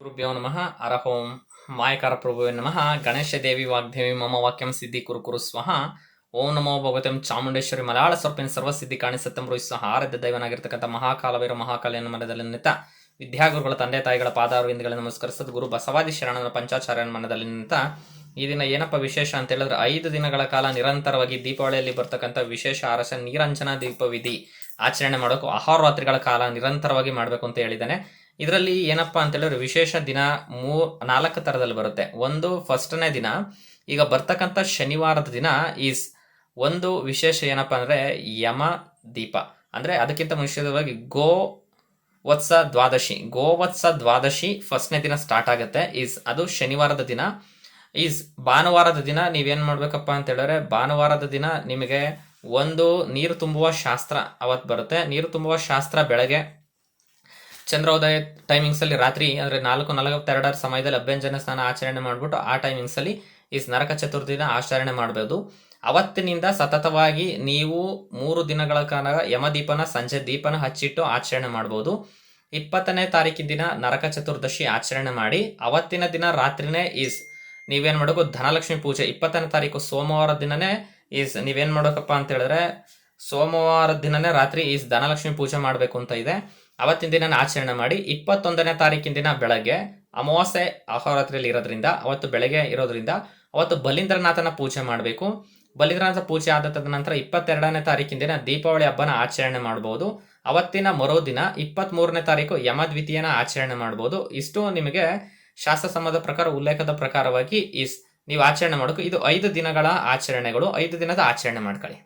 ಗುರುಭ್ಯೋ ನಮಃ. ಅರಹೋಂ ಮಾಯಕಾರ ಪ್ರಭುವೇ ನಮಃ. ಗಣೇಶ ದೇವಿ ವಾಗ್ದೇವಿ ಮಮ ವಾಕ್ಯಂ ಸಿದ್ಧಿ ಕುರು ಕುರು ಸ್ವಹ. ಓಂ ನಮೋ ಭಗವತಂ ಚಾಮುಂಡೇಶ್ವರಿ ಮಲಯಾಳ ಸ್ವರ್ಪಿನ ಸರ್ವಸಿದ್ಧಿ ಕಾಣಿಸತ್ತಂ ಸ್ವಹ. ಆರಾಧ್ಯ ದೈವನಾಗಿರ್ತಕ್ಕಂಥ ಮಹಾಕಾಲವೀರ ಮಹಾಕಾಲಿಯನ್ನು ಮನದಲ್ಲಿ ನಿಂತ ವಿದ್ಯಾಗುರುಗಳ ತಂದೆ ತಾಯಿಗಳ ಪಾದಾರವಿಂದಗಳನ್ನು ನಮಸ್ಕರಿಸೋದು ಗುರು ಬಸವಾದಿ ಶರಣರ ಪಂಚಾಚಾರ್ಯನ ಮನದಲ್ಲಿ ನಿಂತ ಈ ದಿನ ಏನಪ್ಪ ವಿಶೇಷ ಅಂತ ಹೇಳಿದ್ರೆ ಐದು ದಿನಗಳ ಕಾಲ ನಿರಂತರವಾಗಿ ದೀಪಾವಳಿಯಲ್ಲಿ ಬರ್ತಕ್ಕಂಥ ವಿಶೇಷ ಅರಸ ನೀರಂಜನಾ ದೀಪ ವಿಧಿ ಆಚರಣೆ ಮಾಡೋಕು ಅಹೋರಾತ್ರಿಗಳ ಕಾಲ ನಿರಂತರವಾಗಿ ಮಾಡಬೇಕು ಅಂತ ಹೇಳಿದ್ದಾನೆ. ಇದರಲ್ಲಿ ಏನಪ್ಪ ಅಂತ ಹೇಳಿದ್ರೆ ವಿಶೇಷ ದಿನ ಮೂ, ನಾಲ್ಕು ತರದಲ್ಲಿ ಬರುತ್ತೆ. ಒಂದು ಫಸ್ಟ್ನೇ ದಿನ, ಈಗ ಬರ್ತಕ್ಕಂಥ ಶನಿವಾರದ ದಿನ ಈಸ್ ಒಂದು ವಿಶೇಷ ಏನಪ್ಪ ಅಂದ್ರೆ ಯಮ ದೀಪ. ಅಂದ್ರೆ ಅದಕ್ಕಿಂತ ಮುಂಚಿತವಾಗಿ ಗೋ ವತ್ಸ ದ್ವಾದಶಿ. ಗೋವತ್ಸ ದ್ವಾದಶಿ ಫಸ್ಟ್ನೇ ದಿನ ಸ್ಟಾರ್ಟ್ ಆಗುತ್ತೆ. ಈಸ್ ಅದು ಶನಿವಾರದ ದಿನ. ಈಸ್ ಭಾನುವಾರದ ದಿನ ನೀವೇನ್ ಮಾಡ್ಬೇಕಪ್ಪ ಅಂತ ಹೇಳಿದ್ರೆ ಭಾನುವಾರದ ದಿನ ನಿಮಗೆ ಒಂದು ನೀರು ತುಂಬುವ ಶಾಸ್ತ್ರ ಅವತ್ ಬರುತ್ತೆ. ನೀರು ತುಂಬುವ ಶಾಸ್ತ್ರ ಬೆಳಗ್ಗೆ ಚಂದ್ರೋದಯ ಟೈಮಿಂಗ್ಸ್ ಅಲ್ಲಿ ರಾತ್ರಿ, ಅಂದ್ರೆ ನಾಲ್ಕು ನಲವತ್ತೆರಡರ ಸಮಯದಲ್ಲಿ ಅಭ್ಯಂಜನ ಸ್ನಾನ ಆಚರಣೆ ಮಾಡ್ಬಿಟ್ಟು ಆ ಟೈಮಿಂಗ್ಸ್ ಅಲ್ಲಿ ಈ ನರಕ ಚತುರ್ಥಿನ ಆಚರಣೆ ಮಾಡಬಹುದು ಅವತ್ತಿನಿಂದ ಸತತವಾಗಿ ನೀವು ಮೂರು ದಿನಗಳ ಕಾಲ ಯಮದೀಪನ, ಸಂಜೆ ದೀಪನ ಹಚ್ಚಿಟ್ಟು ಆಚರಣೆ ಮಾಡಬಹುದು ಇಪ್ಪತ್ತನೇ ತಾರೀಕಿನ ದಿನ ನರಕ ಚತುರ್ದಶಿ ಆಚರಣೆ ಮಾಡಿ, ಅವತ್ತಿನ ದಿನ ರಾತ್ರಿನೇ ಈಸ್ ನೀವೇನ್ ಮಾಡಬೇಕು, ಧನಲಕ್ಷ್ಮಿ ಪೂಜೆ. ಇಪ್ಪತ್ತನೇ ತಾರೀಕು ಸೋಮವಾರ ದಿನನೇ ಈಸ್ ನೀವೇನ್ ಮಾಡಬೇಕಪ್ಪ ಅಂತ ಹೇಳಿದ್ರೆ ಸೋಮವಾರ ದಿನನೇ ರಾತ್ರಿ ಈಸ್ ಧನಲಕ್ಷ್ಮಿ ಪೂಜೆ ಮಾಡಬೇಕು ಅಂತ ಇದೆ. ಅವತ್ತಿನ ದಿನ ಆಚರಣೆ ಮಾಡಿ ಇಪ್ಪತ್ತೊಂದನೇ ತಾರೀಕಿನ ದಿನ ಬೆಳಗ್ಗೆ ಅಮಾವಾಸ್ಯೆ ಅಹೋರಾತ್ರಿಯಲ್ಲಿ ಇರೋದ್ರಿಂದ, ಅವತ್ತು ಬೆಳಗ್ಗೆ ಇರೋದ್ರಿಂದ ಅವತ್ತು ಬಲೀಂದ್ರನಾಥನ ಪೂಜೆ ಮಾಡಬೇಕು. ಬಲೀಂದ್ರನಾಥ ಪೂಜೆ ಆದ ತದನಂತರ ಇಪ್ಪತ್ತೆರಡನೇ ತಾರೀಕಿನ ದಿನ ದೀಪಾವಳಿ ಹಬ್ಬನ ಆಚರಣೆ ಮಾಡಬಹುದು ಅವತ್ತಿನ ಮರುದಿನ ಇಪ್ಪತ್ತ್ ಮೂರನೇ ತಾರೀಕು ಯಮದ್ವಿತೀಯನ ಆಚರಣೆ ಮಾಡಬಹುದು ಇಷ್ಟು ನಿಮಗೆ ಶಾಸ್ತ್ರ ಸಂಬಂಧ ಪ್ರಕಾರ, ಉಲ್ಲೇಖದ ಪ್ರಕಾರವಾಗಿ ಈ ನೀವು ಆಚರಣೆ ಮಾಡಬೇಕು. ಇದು ಐದು ದಿನಗಳ ಆಚರಣೆಗಳು. ಐದು ದಿನದ ಆಚರಣೆ ಮಾಡ್ಕೊಳ್ಳಿ.